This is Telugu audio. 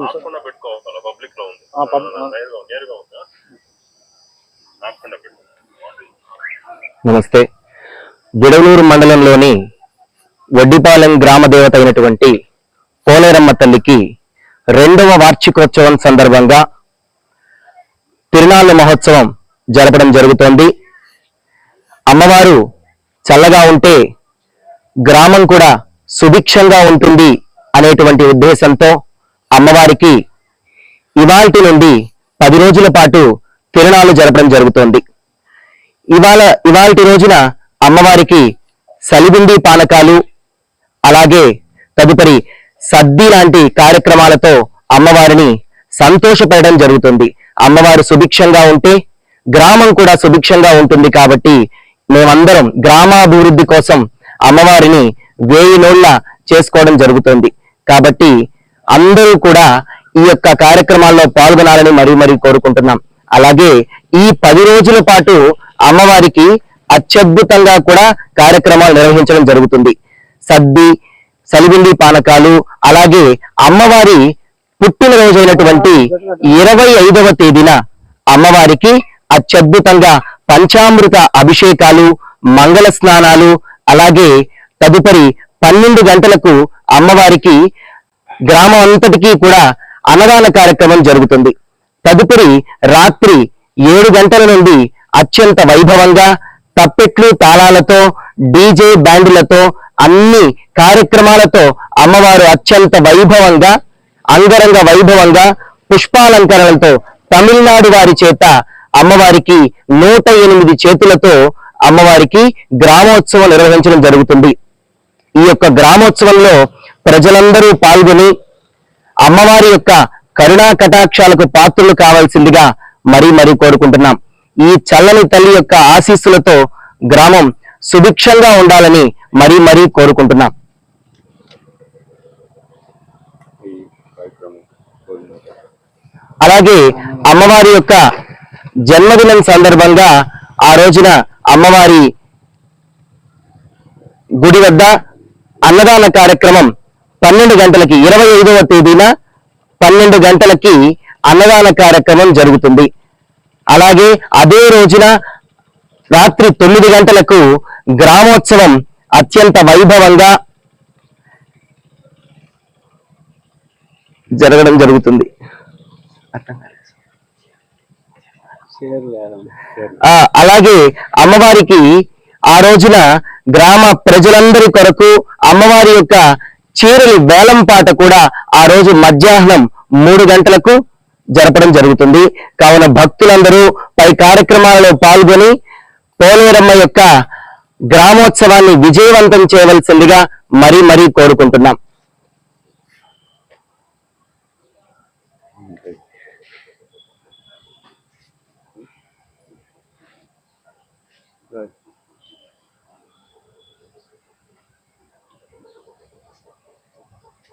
వస్తుంది సార్ ఆపకుండా పెట్టుకోవాలి పబ్లిక్లో ఉంది. ఆ, పబ్- ఆ. నేరుగా నేరుగా ఉందా? ఆపకుండా పెట్టుకో. నమస్తే. గిడవలూరు మండలంలోని వడ్డిపాలెం గ్రామ దేవత అయినటువంటి పోలేరమ్మ తల్లికి రెండవ వార్షికోత్సవం సందర్భంగా తిరునాళ్ళ మహోత్సవం జరపడం జరుగుతోంది. అమ్మవారు చల్లగా ఉంటే గ్రామం కూడా సుభిక్షంగా ఉంటుంది అనేటువంటి ఉద్దేశంతో అమ్మవారికి ఇవాల్టి నుండి పది రోజుల పాటు తిరణాలు జరపడం జరుగుతోంది. ఇవాళ ఇవాల్టి రోజున అమ్మవారికి సలిబిండి పానకాలు అలాగే తదుపరి సద్ది లాంటి కార్యక్రమాలతో అమ్మవారిని సంతోషపెట్టడం జరుగుతుంది. అమ్మవారు సుభిక్షంగా ఉంటే గ్రామం కూడా సుభిక్షంగా ఉంటుంది కాబట్టి మేమందరం గ్రామాభివృద్ధి కోసం అమ్మవారిని వేయి నోళ్ళ చేసుకోవడం జరుగుతుంది. కాబట్టి అందరూ కూడా ఈ యొక్క కార్యక్రమాల్లో పాల్గొనాలని మరీ మరీ కోరుకుంటున్నాం. అలాగే ఈ పది రోజుల పాటు అమ్మవారికి అత్యద్భుతంగా కూడా కార్యక్రమాలు నిర్వహించడం జరుగుతుంది. సద్ది సలిబిండి పానకాలు అలాగే అమ్మవారి పుట్టినరోజైనటువంటి ఇరవై ఐదవ తేదీన అమ్మవారికి అత్యద్భుతంగా పంచామృత అభిషేకాలు మంగళ స్నానాలు అలాగే తదుపరి పన్నెండు గంటలకు అమ్మవారికి గ్రామం అంతటికీ కూడా అన్నదాన కార్యక్రమం జరుగుతుంది. తదుపరి రాత్రి ఏడు గంటల నుండి అత్యంత వైభవంగా తప్పెట్లు తాళాలతో డీజే బ్యాండులతో అన్ని కార్యక్రమాలతో అమ్మవారు అత్యంత వైభవంగా అంగరంగ వైభవంగా పుష్పాలంకరణలతో తమిళనాడు వారి చేత అమ్మవారికి నూట ఎనిమిది చేతులతో అమ్మవారికి గ్రామోత్సవం నిర్వహించడం జరుగుతుంది. ఈ యొక్క గ్రామోత్సవంలో ప్రజలందరూ పాల్గొని అమ్మవారి యొక్క కరుణా కటాక్షాలకు పాత్రలు కావాల్సిందిగా మరీ మరీ కోరుకుంటున్నాం. ఈ చల్లని తల్లి యొక్క ఆశీస్సులతో గ్రామం సుభిక్షంగా ఉండాలని మరీ మరీ కోరుకుంటున్నాం. అలాగే అమ్మవారి యొక్క జన్మదినం సందర్భంగా ఆ రోజున అమ్మవారి గుడి వద్ద అన్నదాన కార్యక్రమం పన్నెండు గంటలకి ఇరవై ఐదవ తేదీన పన్నెండు గంటలకి అన్నదాన కార్యక్రమం జరుగుతుంది. అలాగే అదే రోజున రాత్రి తొమ్మిది గంటలకు గ్రామోత్సవం అత్యంత వైభవంగా జరగడం జరుగుతుంది. ఆ అలాగే అమ్మవారికి ఆ రోజున గ్రామ ప్రజలందరి కొరకు అమ్మవారి యొక్క చీరలు వేలం పాట కూడా ఆ రోజు మధ్యాహ్నం మూడు గంటలకు జరపడం జరుగుతుంది కావున భక్తులందరూ పై కార్యక్రమాలలో పాల్గొని పోలేరమ్మ యొక్క గ్రామోత్సవాన్ని విజయవంతం చేయవలసిందిగా మరీ మరీ కోరుకుంటున్నాం Right.